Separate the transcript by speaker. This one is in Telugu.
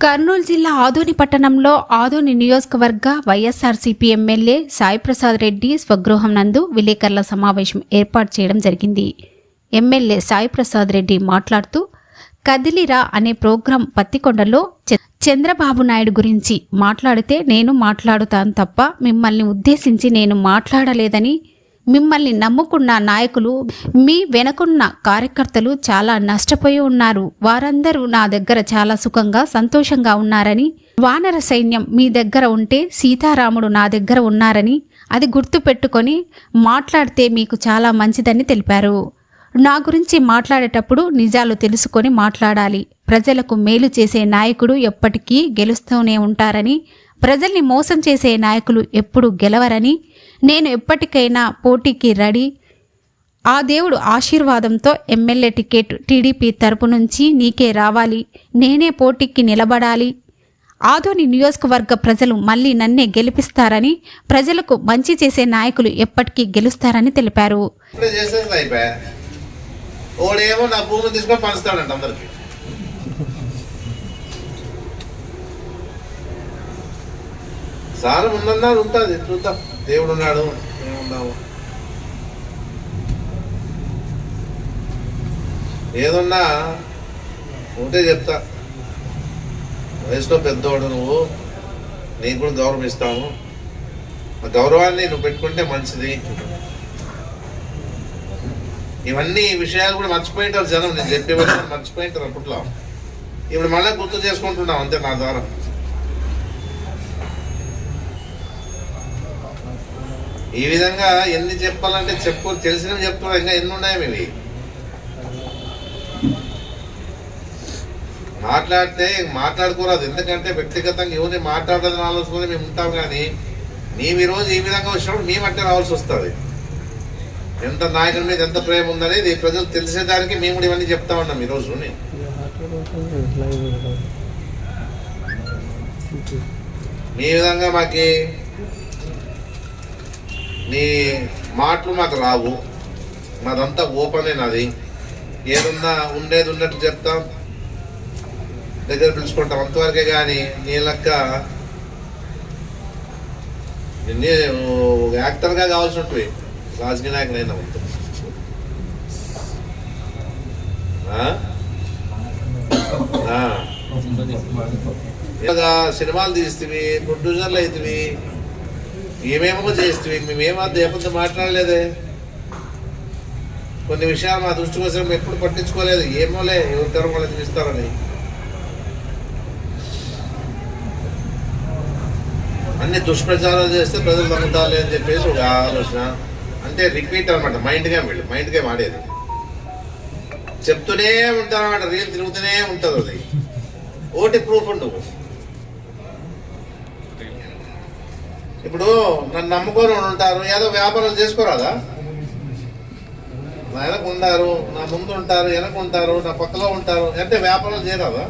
Speaker 1: కర్నూలు జిల్లా ఆదోని పట్టణంలో ఆదోని నియోజకవర్గ వైఎస్ఆర్సీపీ ఎమ్మెల్యే సాయిప్రసాద్ రెడ్డి స్వగృహం నందు విలేకరుల సమావేశం ఏర్పాటు చేయడం జరిగింది. ఎమ్మెల్యే సాయిప్రసాద్ రెడ్డి మాట్లాడుతూ కదిలిరా అనే ప్రోగ్రాం పత్తికొండలో చంద్రబాబు నాయుడు గురించి మాట్లాడితే నేను మాట్లాడుతాను తప్ప మిమ్మల్ని ఉద్దేశించి నేను మాట్లాడలేదని మిమ్మల్ని నమ్ముకున్న నాయకులు మీ వెనకున్న కార్యకర్తలు చాలా నష్టపోయి ఉన్నారు. వారందరూ నా దగ్గర చాలా సుఖంగా సంతోషంగా ఉన్నారని వానర సైన్యం మీ దగ్గర ఉంటే సీతారాముడు నా దగ్గర ఉన్నారని అది గుర్తు పెట్టుకొని మాట్లాడితే మీకు చాలా మంచిదని తెలిపారు. నా గురించి మాట్లాడేటప్పుడు నిజాలు తెలుసుకొని మాట్లాడాలి. ప్రజలకు మేలు చేసే నాయకుడు ఎప్పటికీ గెలుస్తూనే ఉంటారని ప్రజల్ని మోసం చేసే నాయకులు ఎప్పుడు గెలవరని నేను ఎప్పటికైనా పోటీకి రెడీ. ఆ దేవుడు ఆశీర్వాదంతో ఎమ్మెల్యే టికెట్ టీడీపీ తరపు నుంచి నీకే రావాలి. నేనే పోటీకి నిలబడాలి. ఆదోని నియోజకవర్గ ప్రజలు మళ్ళీ నన్నే గెలిపిస్తారని ప్రజలకు మంచి చేసే నాయకులు ఎప్పటికీ గెలుస్తారని తెలిపారు.
Speaker 2: ఓడేమో నా భూమిని తీసుకొని పంచుతాడంట అందరికి. సారం ఉందన్నారు ఉంటుంది చూద్దాం. దేవుడు ఉన్నాడు మేమున్నాము ఏదున్నా ఉంటే చెప్తా. వయసులో పెద్దవాడు నువ్వు నీకు కూడా గౌరవం ఇస్తాము. ఆ గౌరవాన్ని నువ్వు పెట్టుకుంటే మంచిది. ఇవన్నీ విషయాలు కూడా మర్చిపోయింటారు జనం. నేను చెప్పేవన్నీ మర్చిపోయింటారు అప్పట్లో. ఇప్పుడు మళ్ళీ గుర్తు చేసుకుంటున్నాం అంతే నా ద్వారా. ఈ విధంగా ఎన్ని చెప్పాలంటే చెప్పు తెలిసినవి చెప్తున్నా ఇంకా ఎన్ని ఉన్నాయి ఇవి మాట్లాడితే మాట్లాడుకోరాదు ఎందుకంటే వ్యక్తిగతంగా ఎవరిని మాట్లాడాలని ఆలోచన మేము ఉంటాం కానీ మేము ఈరోజు ఈ విధంగా వచ్చినప్పుడు మేము అంటే రావాల్సి వస్తుంది. ఎంత నాయకుడి మీద ఎంత ప్రేమ ఉందనేది ప్రజలు తెలిసేదానికి మేము కూడా ఇవన్నీ చెప్తా ఉన్నాం ఈరోజు. మీ విధంగా మాకి నీ మాటలు మాకు రావు. మాదంతా ఓపెనే నాది. ఏదన్నా ఉండేది ఉన్నట్టు చెప్తాం. దగ్గర పిలుచుకుంటాం. అంతవరకే కానీ నీ లెక్క నిన్నే యాక్టర్గా కావాల్సి ఉంటుంది. రాజకీయ నాయకుడైనా ఉంటుంది ఆ? ఇలాగా సినిమాలు తీస్తుంది ప్రొడ్యూసర్లు అవుతుంది ఏమేమో చేస్తే మేమేమో దేవంతో మాట్లాడలేదే. కొన్ని విషయాలు మా దృష్టి కోసం ఎప్పుడు పట్టించుకోలేదు. ఏమోలే ఎవరి తరం వాళ్ళు చూపిస్తారని అన్ని దుష్ప్రచారాలు చేస్తే ప్రజలు నమ్ముతారులే అని చెప్పేసి ఒక ఆలోచన. అంటే రిపీట్ అనమాట మైండ్ గేమ్ వీళ్ళు మైండ్ గేమ్ ఆడేది. చెప్తూనే ఉంటారన్నమాట రీల్ తిరుగుతూనే ఉంటుంది అది. ఓటి ప్రూఫ్ ఉండవు ఇప్పుడు నన్ను నమ్ముకొని ఉంటారు ఏదో వ్యాపారాలు చేసుకోరాదా? నా వెనక ఉంటారు నా ముందు ఉంటారు వెనక ఉంటారు నా పక్కలో ఉంటారు అంటే వ్యాపారాలు చేయరాదా?